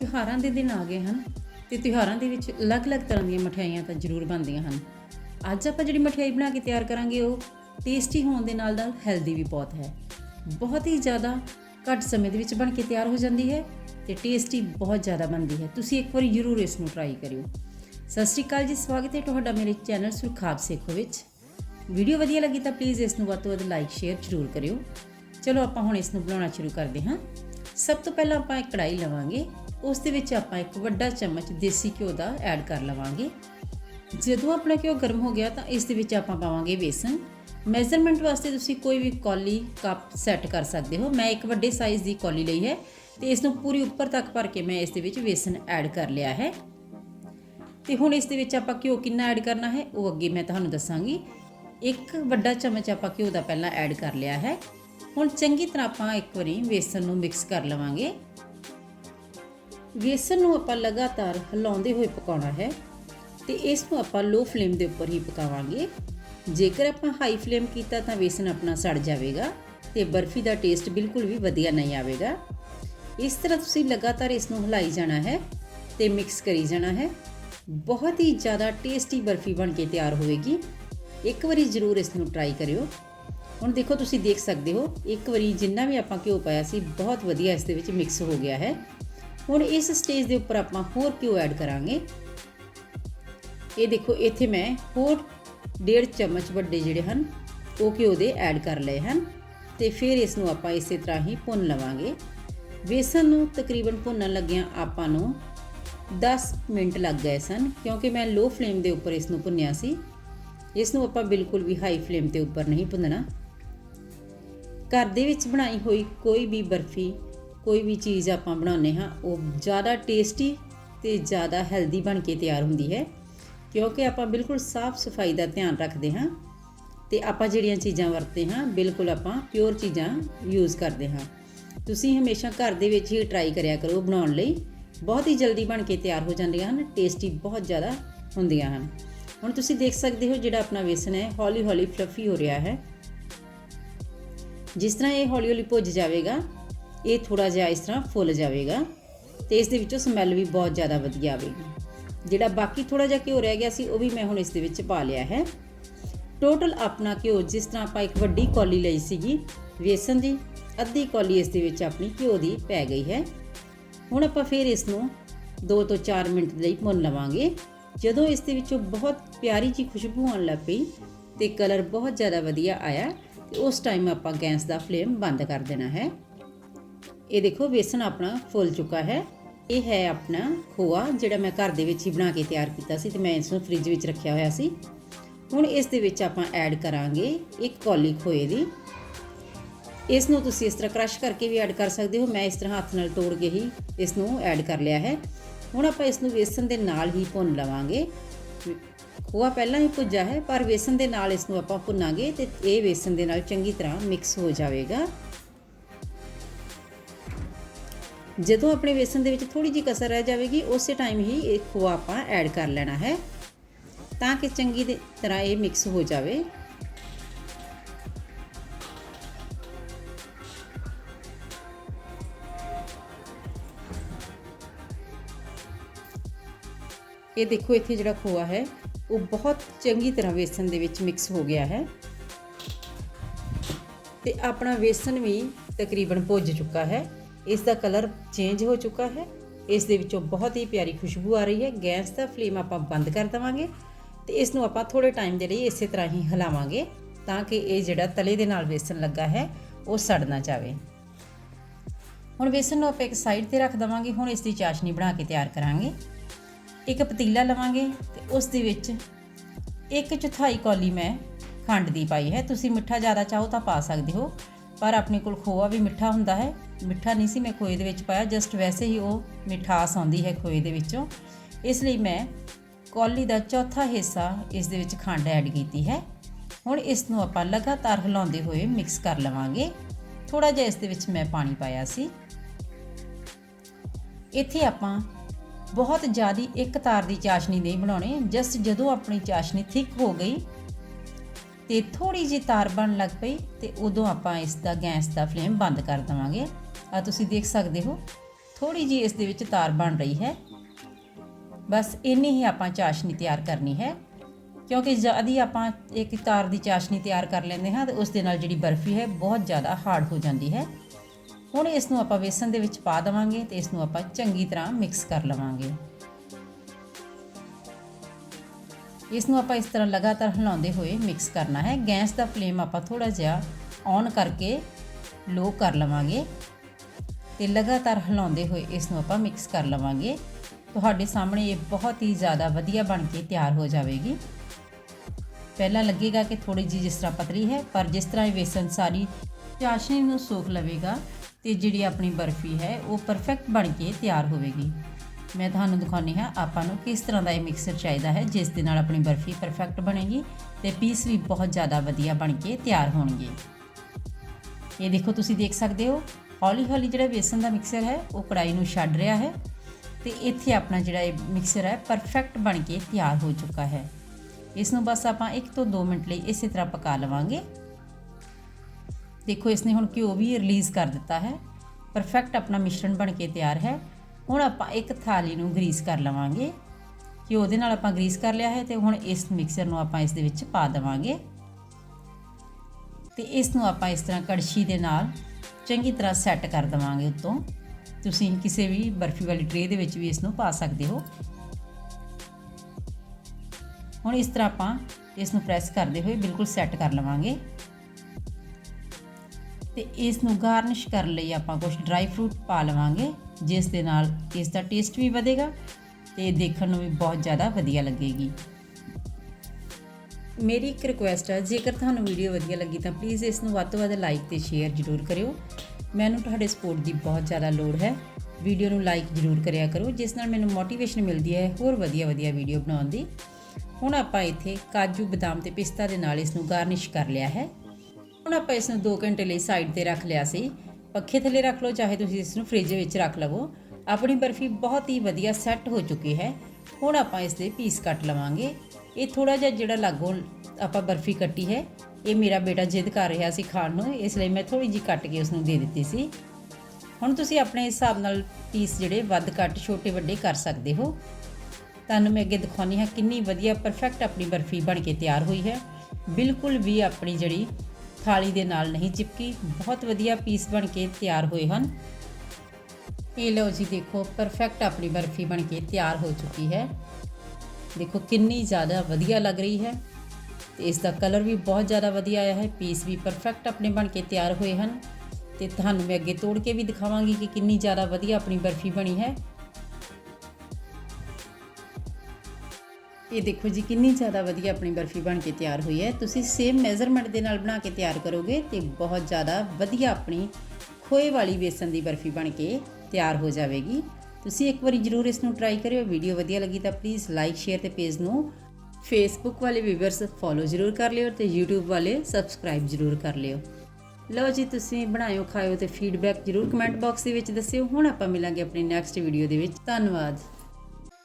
ਤਿਉਹਾਰਾਂ ਦੇ ਦਿਨ ਆ ਗਏ ਹਨ ਤੇ ਤਿਉਹਾਰਾਂ ਦੇ ਵਿੱਚ ਅਲੱਗ-ਅਲੱਗ ਤਰ੍ਹਾਂ ਦੀਆਂ ਮਠਿਆਈਆਂ ਤਾਂ ਜ਼ਰੂਰ ਬਣਦੀਆਂ ਹਨ। ਅੱਜ ਆਪਾਂ ਜਿਹੜੀ ਮਠਿਆਈ ਬਣਾ ਕੇ ਤਿਆਰ ਕਰਾਂਗੇ, ਉਹ ਟੇਸਟੀ ਹੋਣ ਦੇ ਨਾਲ ਨਾਲ ਹੈਲਦੀ ਵੀ ਬਹੁਤ ਹੈ। ਬਹੁਤ ਹੀ ਜ਼ਿਆਦਾ ਘੱਟ ਸਮੇਂ ਦੇ ਵਿੱਚ ਬਣ ਕੇ ਤਿਆਰ ਹੋ ਜਾਂਦੀ ਹੈ ਤੇ ਟੇਸਟੀ ਬਹੁਤ ਜ਼ਿਆਦਾ ਬਣਦੀ ਹੈ। ਤੁਸੀਂ ਇੱਕ ਵਾਰੀ ਜ਼ਰੂਰ ਇਸ ਨੂੰ ਟਰਾਈ ਕਰਿਓ। ਸਤਿ ਸ਼੍ਰੀ ਅਕਾਲ ਜੀ, ਸਵਾਗਤ ਹੈ ਤੁਹਾਡਾ ਮੇਰੇ ਚੈਨਲ ਸੁਰਖਾਬ ਸੇਖੋ ਵਿੱਚ। ਵੀਡੀਓ ਵਧੀਆ ਲੱਗੀ ਤਾਂ ਪਲੀਜ਼ ਇਸ ਨੂੰ ਵੱਧ ਤੋਂ ਵੱਧ ਲਾਈਕ ਸ਼ੇਅਰ ਜ਼ਰੂਰ ਕਰਿਓ। ਚਲੋ ਆਪਾਂ ਹੁਣ ਇਸ ਨੂੰ ਬਣਾਉਣਾ ਸ਼ੁਰੂ ਕਰਦੇ ਹਾਂ। ਸਭ ਤੋਂ ਪਹਿਲਾਂ ਆਪਾਂ ਇੱਕ ਕੜਾਈ ਲਵਾਂਗੇ। ਉਸ ਦੇ ਵਿੱਚ ਆਪਾਂ ਇੱਕ ਵੱਡਾ ਚਮਚ ਦੇਸੀ ਘਿਓ ਦਾ ਐਡ ਕਰ ਲਵਾਂਗੇ। ਜਦੋਂ ਆਪਣਾ ਘਿਓ ਗਰਮ ਹੋ ਗਿਆ ਤਾਂ ਇਸ ਦੇ ਵਿੱਚ ਆਪਾਂ ਪਾਵਾਂਗੇ ਬੇਸਨ। ਮੈਜ਼ਰਮੈਂਟ ਵਾਸਤੇ ਤੁਸੀਂ ਕੋਈ ਵੀ ਕੌਲੀ ਕੱਪ ਸੈੱਟ ਕਰ ਸਕਦੇ ਹੋ। ਮੈਂ ਇੱਕ ਵੱਡੇ ਸਾਈਜ਼ ਦੀ ਕੌਲੀ ਲਈ ਹੈ ਤੇ ਇਸ ਨੂੰ ਪੂਰੀ ਉੱਪਰ ਤੱਕ ਭਰ ਕੇ ਮੈਂ ਇਸ ਦੇ ਵਿੱਚ ਵੇਸਣ ਐਡ ਕਰ ਲਿਆ ਹੈ। ਤੇ ਹੁਣ ਇਸ ਦੇ ਵਿੱਚ ਆਪਾਂ ਘਿਓ ਕਿੰਨਾ ਐਡ ਕਰਨਾ ਹੈ ਉਹ ਅੱਗੇ ਮੈਂ ਤੁਹਾਨੂੰ ਦੱਸਾਂਗੀ। ਇੱਕ ਵੱਡਾ ਚਮਚ ਆਪਾਂ ਘਿਓ ਦਾ ਪਹਿਲਾਂ ਐਡ ਕਰ ਲਿਆ ਹੈ। ਹੁਣ ਚੰਗੀ ਤਰ੍ਹਾਂ ਆਪਾਂ ਇੱਕ ਵਾਰੀ ਵੇਸਣ ਨੂੰ ਮਿਕਸ ਕਰ ਲਵਾਂਗੇ। ਵੇਸਣ ਨੂੰ ਆਪਾਂ ਲਗਾਤਾਰ ਹਿਲਾਉਂਦੇ ਹੋਏ ਪਕਾਉਣਾ ਹੈ ਤੇ ਇਸ ਨੂੰ ਆਪਾਂ ਲੋ ਫਲੇਮ ਦੇ ਉੱਪਰ ਹੀ ਪਕਾਵਾਂਗੇ। ਜੇਕਰ ਆਪਾਂ ਹਾਈ ਫਲੇਮ ਕੀਤਾ ਤਾਂ ਵੇਸਣ ਆਪਣਾ ਸੜ ਜਾਵੇਗਾ ਤੇ ਬਰਫੀ ਦਾ ਟੇਸਟ ਬਿਲਕੁਲ ਵੀ ਵਧੀਆ ਨਹੀਂ ਆਵੇਗਾ। ਇਸ ਤਰ੍ਹਾਂ ਤੁਸੀਂ ਲਗਾਤਾਰ ਇਸ ਨੂੰ ਹਿਲਾਈ ਜਾਣਾ ਹੈ ਤੇ ਮਿਕਸ ਕਰੀ ਜਾਣਾ ਹੈ। ਬਹੁਤ ਹੀ ਜ਼ਿਆਦਾ ਟੇਸਟੀ ਬਰਫੀ ਬਣ ਕੇ ਤਿਆਰ ਹੋਵੇਗੀ। ਇੱਕ ਵਾਰੀ ਜ਼ਰੂਰ ਇਸ ਨੂੰ ਟਰਾਈ ਕਰਿਓ। ਹੁਣ ਦੇਖੋ ਤੁਸੀਂ ਦੇਖ ਸਕਦੇ ਹੋ, ਇੱਕ ਵਾਰੀ ਜਿੰਨਾ ਵੀ ਆਪਾਂ ਘਿਓ ਪਾਇਆ ਸੀ, ਬਹੁਤ ਵਧੀਆ ਇਸ ਦੇ ਵਿੱਚ ਮਿਕਸ ਹੋ ਗਿਆ ਹੈ। ਹੁਣ ਇਸ ਸਟੇਜ ਦੇ ਉੱਪਰ ਆਪਾਂ ਹੋਰ ਘਿਓ ਐਡ ਕਰਾਂਗੇ? ਇਹ ਦੇਖੋ, ਇੱਥੇ ਮੈਂ ਹੋਰ ਡੇਢ ਚਮਚ ਵੱਡੇ ਜਿਹੜੇ ਹਨ, ਉਹ ਘਿਓ ਦੇ ਐਡ ਕਰ ਲਏ ਹਨ ਤੇ ਫਿਰ ਇਸ ਨੂੰ ਆਪਾਂ ਇਸੇ ਤਰ੍ਹਾਂ ਹੀ ਭੁੰਨ ਲਵਾਂਗੇ। ਵੇਸਣ ਨੂੰ ਤਕਰੀਬਨ ਭੁੰਨਣ ਲੱਗਿਆਂ ਆਪਾਂ ਨੂੰ 10 ਮਿੰਟ ਲੱਗ ਗਏ ਸਨ, ਕਿਉਂਕਿ ਮੈਂ ਲੋ ਫਲੇਮ ਦੇ ਉੱਪਰ ਇਸ ਨੂੰ ਭੁੰਨਿਆ ਸੀ। ਇਸ ਨੂੰ ਆਪਾਂ ਬਿਲਕੁਲ ਵੀ ਹਾਈ ਫਲੇਮ ਤੇ ਉੱਪਰ ਨਹੀਂ ਭੁੰਨਣਾ। ਘਰ ਦੇ ਵਿੱਚ ਬਣਾਈ ਹੋਈ ਕੋਈ ਵੀ ਬਰਫੀ ਕੋਈ ਵੀ ਚੀਜ਼ ਆਪਾਂ ਬਣਾਉਂਦੇ ਹਾਂ, ਉਹ ਜ਼ਿਆਦਾ ਟੇਸਟੀ ਤੇ ਜ਼ਿਆਦਾ ਹੈਲਦੀ ਬਣ ਕੇ ਤਿਆਰ ਹੁੰਦੀ ਹੈ। ਕਿਉਂਕਿ ਆਪਾਂ ਬਿਲਕੁਲ ਸਾਫ਼ ਸਫ਼ਾਈ ਦਾ ਧਿਆਨ ਰੱਖਦੇ ਹਾਂ ਤੇ ਆਪਾਂ ਜਿਹੜੀਆਂ ਚੀਜ਼ਾਂ ਵਰਤਦੇ ਹਾਂ, ਬਿਲਕੁਲ ਆਪਾਂ ਪਿਓਰ ਚੀਜ਼ਾਂ ਯੂਜ਼ ਕਰਦੇ ਹਾਂ। ਤੁਸੀਂ ਹਮੇਸ਼ਾ ਘਰ ਦੇ ਵਿੱਚ ਹੀ ਟਰਾਈ ਕਰਿਆ ਕਰੋ ਬਣਾਉਣ ਲਈ। ਬਹੁਤ ਹੀ ਜਲਦੀ ਬਣ ਕੇ ਤਿਆਰ ਹੋ ਜਾਂਦੀਆਂ ਹਨ ਟੇਸਟੀ ਬਹੁਤ ਜ਼ਿਆਦਾ ਹੁੰਦੀਆਂ ਹਨ। ਹੁਣ ਤੁਸੀਂ ਦੇਖ ਸਕਦੇ ਹੋ ਜਿਹੜਾ ਆਪਣਾ ਵੇਸਨ ਹੈ ਹੌਲੀ ਹੌਲੀ ਫਲਫੀ ਹੋ ਰਿਹਾ ਹੈ। ਜਿਸ ਤਰ੍ਹਾਂ ਇਹ ਹੌਲੀ ਹੌਲੀ ਭੁੱਜ ਜਾਵੇਗਾ ਇਹ ਥੋੜਾ ਜਿਹਾ ਇਸ ਤਰ੍ਹਾਂ ਫੁੱਲ ਜਾਵੇਗਾ ਤੇ ਇਸ ਦੇ ਵਿੱਚੋਂ ਸਮੈਲ ਵੀ ਬਹੁਤ ਜ਼ਿਆਦਾ ਵਧੀਆ ਆਵੇਗੀ। ਜਿਹੜਾ ਬਾਕੀ ਥੋੜਾ ਜਿਹਾ ਘਿਓ ਰਹਿ ਗਿਆ ਸੀ, ਉਹ ਵੀ ਮੈਂ ਹੁਣ ਇਸ ਦੇ ਵਿੱਚ ਪਾ ਲਿਆ ਹੈ। ਟੋਟਲ ਆਪਣਾ ਘਿਓ, ਜਿਸ ਤਰ੍ਹਾਂ ਆਪਾਂ ਇੱਕ ਵੱਡੀ ਕੌਲੀ ਲਈ ਸੀਗੀ, ਵੇਸਣ ਦੀ, ਅੱਧੀ ਕੌਲੀ ਇਸ ਦੇ ਵਿੱਚ ਆਪਣੀ ਘਿਓ ਦੀ ਪੈ ਗਈ ਹੈ। ਹੁਣ ਆਪਾਂ ਫਿਰ ਇਸ ਨੂੰ 2 ਤੋਂ 4 ਮਿੰਟ ਲਈ ਭੁੰਨ ਲਵਾਂਗੇ। ਜਦੋਂ ਇਸ ਦੇ ਵਿੱਚੋਂ ਬਹੁਤ ਪਿਆਰੀ ਜੀ ਖੁਸ਼ਬੂ ਆਉਣ ਲੱਗ ਪਈ ਤੇ ਕਲਰ ਬਹੁਤ ਜ਼ਿਆਦਾ ਵਧੀਆ ਆਇਆ, ਤੇ ਉਸ ਟਾਈਮ ਆਪਾਂ ਗੈਸ ਦਾ ਫਲੇਮ ਬੰਦ ਕਰ ਦੇਣਾ ਹੈ। ਇਹ ਦੇਖੋ, ਵੇਸਣ ਆਪਣਾ ਫੁੱਲ ਚੁੱਕਾ ਹੈ। ਇਹ ਹੈ ਆਪਣਾ ਖੋਆ, ਜਿਹੜਾ ਮੈਂ ਘਰ ਦੇ ਵਿੱਚ ਹੀ ਬਣਾ ਕੇ ਤਿਆਰ ਕੀਤਾ ਸੀ ਤੇ ਮੈਂ ਇਸ ਨੂੰ ਫ੍ਰਿਜ ਵਿੱਚ ਰੱਖਿਆ ਹੋਇਆ ਸੀ। ਹੁਣ ਇਸ ਦੇ ਵਿੱਚ ਆਪਾਂ ਐਡ ਕਰਾਂਗੇ ਇੱਕ ਕੌਲੀ ਖੋਏ ਦੀ। ਇਸ ਨੂੰ ਤੁਸੀਂ ਇਸ ਤਰ੍ਹਾਂ ਕ੍ਰਸ਼ ਕਰਕੇ ਵੀ ਐਡ ਕਰ ਸਕਦੇ ਹੋ। ਮੈਂ ਇਸ ਤਰ੍ਹਾਂ ਹੱਥ ਨਾਲ ਤੋੜ ਕੇ ਹੀ ਇਸ ਨੂੰ ਐਡ ਕਰ ਲਿਆ ਹੈ। ਹੁਣ ਆਪਾਂ ਇਸ ਨੂੰ ਵੇਸਣ ਦੇ ਨਾਲ ਹੀ ਭੁੰਨ ਲਵਾਂਗੇ। ਖੋਆ ਪਹਿਲਾਂ ਹੀ ਭੁੱਜਾ ਹੈ, ਪਰ ਵੇਸਣ ਦੇ ਨਾਲ ਇਸ ਨੂੰ ਆਪਾਂ ਭੁੰਨਾਂਗੇ ਤੇ ਇਹ ਵੇਸਣ ਦੇ ਨਾਲ ਚੰਗੀ ਤਰ੍ਹਾਂ ਮਿਕਸ ਹੋ ਜਾਵੇਗਾ। ਜਦੋਂ ਆਪਣੇ ਵੇਸਣ ਦੇ ਵਿੱਚ ਥੋੜੀ ਜਿਹੀ ਕਸਰ ਰਹਿ ਜਾਵੇਗੀ, ਉਸੇ ਟਾਈਮ ਹੀ ਇਹ ਖੋਆ ਆਪਾਂ ਐਡ ਕਰ ਲੈਣਾ ਹੈ। ਤਾਂ ਕਿ ਚੰਗੀ ਤਰ੍ਹਾਂ ਇਹ ਮਿਕਸ ਹੋ ਜਾਵੇ। ਇਹ ਦੇਖੋ, ਇੱਥੇ ਜਿਹੜਾ ਖੋਆ ਹੈ, ਉਹ ਬਹੁਤ ਚੰਗੀ ਤਰ੍ਹਾਂ ਵੇਸਣ ਦੇ ਵਿੱਚ ਮਿਕਸ ਹੋ ਗਿਆ ਹੈ। ਤੇ ਆਪਣਾ ਵੇਸਣ ਵੀ ਤਕਰੀਬਨ ਭੁੱਜ ਚੁੱਕਾ ਹੈ। ਇਸ ਦਾ ਕਲਰ ਚੇਂਜ ਹੋ ਚੁੱਕਾ ਹੈ। ਇਸ ਦੇ ਵਿੱਚੋਂ ਬਹੁਤ ਹੀ ਪਿਆਰੀ ਖੁਸ਼ਬੂ ਆ ਰਹੀ ਹੈ। ਗੈਸ ਦਾ ਫਲੇਮ ਆਪਾਂ ਬੰਦ ਕਰ ਦੇਵਾਂਗੇ ਤੇ ਇਸ ਨੂੰ ਆਪਾਂ ਥੋੜੇ ਟਾਈਮ ਦੇ ਲਈ ਇਸੇ ਤਰ੍ਹਾਂ ਹੀ ਹਿਲਾਵਾਂਗੇ ਤਾਂ ਕਿ ਇਹ ਜਿਹੜਾ ਤਲੇ ਦੇ ਨਾਲ ਵੇਸਣ ਲੱਗਾ ਹੈ, ਉਹ ਸੜ ਨਾ ਜਾਵੇ। ਹੁਣ ਵੇਸਣ ਨੂੰ ਆਪਾਂ ਇੱਕ ਸਾਈਡ ਤੇ ਰੱਖ ਦਵਾਂਗੇ। ਹੁਣ ਇਸ ਦੀ ਚਾਸ਼ਨੀ ਬਣਾ ਕੇ ਤਿਆਰ ਕਰਾਂਗੇ। ਇੱਕ ਪਤੀਲਾ ਲਵਾਂਗੇ ਤੇ ਉਸ ਦੇ ਵਿੱਚ ਇੱਕ ਚੌਥਾਈ ਕੌਲੀ ਮੈਂ ਖੰਡ ਦੀ ਪਾਈ ਹੈ। ਤੁਸੀਂ ਮਿੱਠਾ ਜ਼ਿਆਦਾ ਚਾਹੋ ਤਾਂ ਪਾ ਸਕਦੇ ਹੋ, ਪਰ ਆਪਣੇ ਕੋਲ ਖੋਆ ਵੀ ਮਿੱਠਾ ਹੁੰਦਾ ਹੈ। ਮਿੱਠਾ ਨਹੀਂ ਸੀ ਮੈਂ ਖੋਏ ਦੇ ਵਿੱਚ ਪਾਇਆ ਜਸਟ ਵੈਸੇ ਹੀ ਉਹ ਮਿਠਾਸ ਆਉਂਦੀ ਹੈ ਖੋਏ ਦੇ ਵਿੱਚੋਂ। ਇਸ ਲਈ ਮੈਂ ਕੌਲੀ ਦਾ ਚੌਥਾ ਹਿੱਸਾ ਇਸ ਦੇ ਵਿੱਚ ਖੰਡ ਐਡ ਕੀਤੀ ਹੈ। ਹੁਣ ਇਸ ਨੂੰ ਆਪਾਂ ਲਗਾਤਾਰ ਹਿਲਾਉਂਦੇ ਹੋਏ ਮਿਕਸ ਕਰ ਲਵਾਂਗੇ। ਥੋੜਾ ਜਿਹਾ ਇਸ ਦੇ ਵਿੱਚ ਮੈਂ ਪਾਣੀ ਪਾਇਆ ਸੀ। ਇੱਥੇ ਆਪਾਂ ਬਹੁਤ ਜ਼ਿਆਦਾ ਇੱਕ ਤਾਰ ਦੀ ਚਾਸ਼ਨੀ ਨਹੀਂ ਬਣਾਉਣੀ ਜਸਟ ਜਦੋਂ ਆਪਣੀ ਚਾਸ਼ਨੀ ਥਿਕ ਹੋ ਗਈ ਤੇ ਥੋੜੀ ਜਿਹੀ ਤਾਰ ਬਣ ਲੱਗ ਪਈ ਤੇ ਉਦੋਂ ਆਪਾਂ ਇਸ ਦਾ ਗੈਸ ਦਾ ਫਲੇਮ ਬੰਦ ਕਰ ਦਵਾਂਗੇ। ਆ ਤੁਸੀਂ ਦੇਖ ਸਕਦੇ ਹੋ ਥੋੜੀ ਜੀ ਇਸ ਦੇ ਵਿੱਚ ਤਾਰ ਬਣ ਰਹੀ ਹੈ। ਬਸ ਇੰਨੀ ਹੀ ਆਪਾਂ ਚਾਸ਼ਨੀ ਤਿਆਰ ਕਰਨੀ ਹੈ। ਕਿਉਂਕਿ ਜਦ ਹੀ ਆਪਾਂ ਇੱਕ ਤਾਰ ਦੀ ਚਾਸ਼ਨੀ ਤਿਆਰ ਕਰ ਲੈਂਦੇ ਹਾਂ, ਤੇ ਉਸ ਦੇ ਨਾਲ ਜਿਹੜੀ ਬਰਫੀ ਹੈ, ਬਹੁਤ ਜ਼ਿਆਦਾ ਹਾਰਡ ਹੋ ਜਾਂਦੀ ਹੈ। ਹੁਣ ਇਸ ਨੂੰ ਆਪਾਂ ਵੇਸਣ ਦੇ ਵਿੱਚ ਪਾ ਦੇਵਾਂਗੇ ਤੇ ਇਸ ਨੂੰ ਆਪਾਂ ਚੰਗੀ ਤਰ੍ਹਾਂ ਮਿਕਸ ਕਰ ਲਵਾਂਗੇ। ਇਸ ਨੂੰ ਆਪਾਂ ਇਸ ਤਰ੍ਹਾਂ ਲਗਾਤਾਰ ਹਿਲਾਉਂਦੇ ਹੋਏ ਮਿਕਸ ਕਰਨਾ ਹੈ। ਗੈਸ ਦਾ ਫਲੇਮ ਆਪਾਂ ਥੋੜਾ ਜਿਹਾ ਔਨ ਕਰਕੇ ਲੋ ਕਰ ਲਵਾਂਗੇ। ਤੇ ਲਗਾਤਾਰ ਹਿਲਾਉਂਦੇ ਹੋਏ ਇਸ ਨੂੰ ਆਪਾਂ ਮਿਕਸ ਕਰ ਲਵਾਂਗੇ। ਤੁਹਾਡੇ ਸਾਹਮਣੇ ਇਹ ਬਹੁਤ ਹੀ ਜ਼ਿਆਦਾ ਵਧੀਆ ਬਣ ਕੇ ਤਿਆਰ ਹੋ ਜਾਵੇਗੀ। ਪਹਿਲਾਂ ਲੱਗੇਗਾ ਕਿ ਥੋੜੀ ਜਿਹੀ ਜਿਸ ਤਰ੍ਹਾਂ ਪਤਲੀ ਹੈ, ਪਰ ਜਿਸ ਤਰ੍ਹਾਂ ਇਹ ਵੇਸਣ ਸਾਰੀ ਚਾਸ਼ਨੀ ਨੂੰ ਸੋਖ ਲਵੇਗਾ ਤੇ ਜਿਹੜੀ ਆਪਣੀ ਬਰਫੀ ਹੈ, ਉਹ ਪਰਫੈਕਟ ਬਣ ਕੇ ਤਿਆਰ ਹੋਵੇਗੀ। ਮੈਂ ਤੁਹਾਨੂੰ ਦਿਖਾਉਂਦੀ ਹਾਂ ਆਪਾਂ ਨੂੰ ਕਿਸ ਤਰ੍ਹਾਂ ਦਾ ਇਹ ਮਿਕਸਰ ਚਾਹੀਦਾ ਹੈ, ਜਿਸ ਦੇ ਨਾਲ ਆਪਣੀ ਬਰਫੀ ਪਰਫੈਕਟ ਬਣੇਗੀ ਤੇ ਪੀਸ ਵੀ ਬਹੁਤ ਜ਼ਿਆਦਾ ਵਧੀਆ ਬਣ ਕੇ ਤਿਆਰ ਹੋਣਗੇ। ਇਹ ਦੇਖੋ ਤੁਸੀਂ ਦੇਖ ਸਕਦੇ ਹੋ ਹੌਲੀ ਹੌਲੀ ਜਿਹੜਾ ਬੇਸਨ ਦਾ ਮਿਕਸਰ ਹੈ, ਉਹ ਕੜਾਈ ਨੂੰ ਛੱਡ ਰਿਹਾ ਹੈ ਤੇ ਇੱਥੇ ਆਪਣਾ ਜਿਹੜਾ ਇਹ ਮਿਕਸਰ ਹੈ ਪਰਫੈਕਟ ਬਣ ਕੇ ਤਿਆਰ ਹੋ ਚੁੱਕਾ ਹੈ। ਇਸ ਨੂੰ ਬਸ ਆਪਾਂ 1 ਤੋਂ 2 ਮਿੰਟ ਲਈ ਇਸੇ ਤਰ੍ਹਾਂ ਪਕਾ ਲਵਾਂਗੇ। ਦੇਖੋ ਇਸ ਨੇ ਹੁਣ ਘਿਓ ਵੀ ਰਿਲੀਜ਼ ਕਰ ਦਿੱਤਾ ਹੈ। ਪਰਫੈਕਟ ਆਪਣਾ ਮਿਸ਼ਰਣ ਬਣ ਕੇ ਤਿਆਰ ਹੈ। ਹੁਣ ਆਪਾਂ ਇੱਕ ਥਾਲੀ ਨੂੰ ਗਰੀਸ ਕਰ ਲਵਾਂਗੇ। ਘਿਓ ਦੇ ਨਾਲ ਆਪਾਂ ਗਰੀਸ ਕਰ ਲਿਆ ਹੈ ਤੇ ਹੁਣ ਇਸ ਮਿਕਸਰ ਨੂੰ ਆਪਾਂ ਇਸ ਦੇ ਵਿੱਚ ਪਾ ਦੇਵਾਂਗੇ। ਤੇ ਇਸ ਨੂੰ ਆਪਾਂ ਇਸ ਤਰ੍ਹਾਂ ਕੜਛੀ ਦੇ ਨਾਲ ਚੰਗੀ ਤਰ੍ਹਾਂ ਸੈੱਟ ਕਰ ਦੇਵਾਂਗੇ ਉੱਤੋਂ। ਤੁਸੀਂ ਕਿਸੇ ਵੀ ਬਰਫੀ ਵਾਲੀ ਟਰੇ ਦੇ ਵਿੱਚ ਵੀ ਇਸ ਨੂੰ ਪਾ ਸਕਦੇ ਹੋ। ਹੁਣ ਇਸ ਤਰ੍ਹਾਂ ਆਪਾਂ ਇਸ ਨੂੰ ਪ੍ਰੈਸ ਕਰਦੇ ਹੋਏ ਬਿਲਕੁਲ ਸੈੱਟ ਕਰ ਲਵਾਂਗੇ। ਤੇ ਇਸ ਨੂੰ ਗਾਰਨਿਸ਼ ਕਰਨ ਲਈ ਆਪਾਂ ਕੁਝ ਡਰਾਈ ਫਰੂਟ ਪਾ ਲਵਾਂਗੇ, ਜਿਸ ਦੇ ਨਾਲ ਇਸ ਦਾ ਟੇਸਟ ਵੀ ਵਧੇਗਾ ਤੇ ਦੇਖਣ ਨੂੰ ਵੀ ਬਹੁਤ ਜ਼ਿਆਦਾ ਵਧੀਆ ਲੱਗੇਗੀ। ਮੇਰੀ ਇੱਕ ਰਿਕੁਐਸਟ ਹੈ ਜੇਕਰ ਤੁਹਾਨੂੰ ਵੀਡੀਓ ਵਧੀਆ ਲੱਗੀ ਤਾਂ ਪਲੀਜ਼ ਇਸ ਨੂੰ ਵੱਧ ਤੋਂ ਵੱਧ ਲਾਈਕ ਤੇ ਸ਼ੇਅਰ ਜ਼ਰੂਰ ਕਰਿਓ। ਮੈਨੂੰ ਤੁਹਾਡੇ ਸਪੋਰਟ ਦੀ ਬਹੁਤ ਜ਼ਿਆਦਾ ਲੋੜ ਹੈ। ਵੀਡੀਓ ਨੂੰ ਲਾਈਕ ਜ਼ਰੂਰ ਕਰਿਆ ਕਰੋ, ਜਿਸ ਨਾਲ ਮੈਨੂੰ ਮੋਟੀਵੇਸ਼ਨ ਮਿਲਦੀ ਹੈ ਹੋਰ ਵਧੀਆ ਵਧੀਆ ਵੀਡੀਓ ਬਣਾਉਣ ਦੀ। ਹੁਣ ਆਪਾਂ ਇੱਥੇ ਕਾਜੂ ਬਦਾਮ ਤੇ ਪਿਸਤਾ ਦੇ ਨਾਲ ਇਸ ਨੂੰ ਗਾਰਨਿਸ਼ ਕਰ ਲਿਆ ਹੈ। ਹੁਣ ਆਪਾਂ ਇਸ ਨੂੰ 2 ਘੰਟੇ ਲਈ ਸਾਈਡ ਤੇ ਰੱਖ ਲਿਆ ਸੀ। ਪੱਖੇ ਥੱਲੇ ਰੱਖ ਲਓ, ਚਾਹੇ ਤੁਸੀਂ ਇਸ ਨੂੰ ਫ੍ਰਿਜ ਵਿੱਚ ਰੱਖ ਲਵੋ। ਆਪਣੀ ਬਰਫੀ ਬਹੁਤ ਹੀ ਵਧੀਆ ਸੈੱਟ ਹੋ ਚੁੱਕੀ ਹੈ। ਹੁਣ ਆਪਾਂ ਇਸ ਦੇ ਪੀਸ ਕੱਟ ਲਵਾਂਗੇ। ਇਹ ਥੋੜਾ ਜਿਹਾ ਜਿਹੜਾ ਲਾਗੋਂ ਆਪਾਂ ਬਰਫੀ ਕੱਟੀ ਹੈ, ਇਹ ਮੇਰਾ ਬੇਟਾ ਜਿੱਦ ਕਰ ਰਿਹਾ ਸੀ ਖਾਣ ਨੂੰ, ਇਸ ਲਈ ਮੈਂ ਥੋੜੀ ਜਿਹੀ ਕੱਟ ਕੇ ਉਸ ਨੂੰ ਦੇ ਦਿੱਤੀ ਸੀ। ਹੁਣ ਤੁਸੀਂ ਆਪਣੇ ਹਿਸਾਬ ਨਾਲ ਪੀਸ ਜਿਹੜੇ ਵੱਧ ਘੱਟ, ਛੋਟੇ, ਵੱਡੇ ਕਰ ਸਕਦੇ ਹੋ। ਤੁਹਾਨੂੰ ਮੈਂ ਅੱਗੇ ਦਿਖਾਉਣੀ ਹਾਂ ਕਿੰਨੀ ਵਧੀਆ ਪਰਫੈਕਟ ਆਪਣੀ ਬਰਫੀ ਬਣ ਕੇ ਤਿਆਰ ਹੋਈ ਹੈ। ਬਿਲਕੁਲ ਵੀ ਆਪਣੀ ਜਿਹੜੀ ਥਾਲੀ ਦੇ ਨਾਲ ਨਹੀਂ ਚਿਪਕੀ, ਬਹੁਤ ਵਧੀਆ ਪੀਸ ਬਣ ਕੇ ਤਿਆਰ ਹੋਏ ਹਨ। ਇਹ ਲਓ ਜੀ ਦੇਖੋ ਪਰਫੈਕਟ ਆਪਣੀ ਬਰਫੀ ਬਣ ਕੇ ਤਿਆਰ ਹੋ ਚੁੱਕੀ ਹੈ। ਦੇਖੋ ਕਿੰਨੀ ਜ਼ਿਆਦਾ ਵਧੀਆ ਲੱਗ ਰਹੀ ਹੈ। ਤੇ ਇਸ ਦਾ ਕਲਰ ਵੀ ਬਹੁਤ ਜ਼ਿਆਦਾ ਵਧੀਆ ਆਇਆ ਹੈ। ਪੀਸ ਵੀ ਪਰਫੈਕਟ ਆਪਣੇ ਬਣ ਕੇ ਤਿਆਰ ਹੋਏ ਹਨ। ਤੇ ਤੁਹਾਨੂੰ ਮੈਂ ਅੱਗੇ ਤੋੜ ਕੇ ਵੀ ਦਿਖਾਵਾਂਗੀ ਕਿ ਕਿੰਨੀ ਜ਼ਿਆਦਾ ਵਧੀਆ ਆਪਣੀ ਬਰਫੀ ਬਣੀ ਹੈ। ਇਹ ਦੇਖੋ ਜੀ, ਕਿੰਨੀ ਜ਼ਿਆਦਾ ਵਧੀਆ ਆਪਣੀ ਬਰਫੀ ਬਣ ਕੇ ਤਿਆਰ ਹੋਈ ਹੈ। ਤੁਸੀਂ ਸੇਮ ਮੈਜ਼ਰਮੈਂਟ ਦੇ ਨਾਲ ਬਣਾ ਕੇ ਤਿਆਰ ਕਰੋਗੇ ਤੇ ਬਹੁਤ ਜ਼ਿਆਦਾ ਵਧੀਆ ਆਪਣੀ ਖੋਏ ਵਾਲੀ ਬੇਸਨ ਦੀ ਬਰਫੀ ਬਣ ਕੇ ਤਿਆਰ ਹੋ ਜਾਵੇਗੀ। ਤੁਸੀਂ ਇੱਕ ਵਾਰੀ ਜਰੂਰ ਇਸ ਨੂੰ ਟਰਾਈ ਕਰਿਓ ਵੀਡੀਓ ਵਧੀਆ ਲੱਗੀ ਤਾਂ ਪਲੀਜ਼ ਲਾਈਕ ਸ਼ੇਅਰ ਤੇ ਪੇਜ ਨੂੰ ਫੇਸਬੁੱਕ ਵਾਲੇ ਵੀਵਰਸ ਫੋਲੋ ਜਰੂਰ ਕਰ ਲਿਓ ਤੇ YouTube ਵਾਲੇ ਸਬਸਕ੍ਰਾਈਬ ਜਰੂਰ ਕਰ ਲਿਓ। ਲਓ ਜੀ, ਤੁਸੀਂ ਬਣਾਇਓ, ਖਾਇਓ ਤੇ ਫੀਡਬੈਕ ਜਰੂਰ ਕਮੈਂਟ ਬਾਕਸ ਦੇ ਵਿੱਚ ਦੱਸਿਓ। ਹੁਣ ਆਪਾਂ ਮਿਲਾਂਗੇ ਆਪਣੀ ਨੈਕਸਟ ਵੀਡੀਓ ਦੇ ਵਿੱਚ। ਧੰਨਵਾਦ।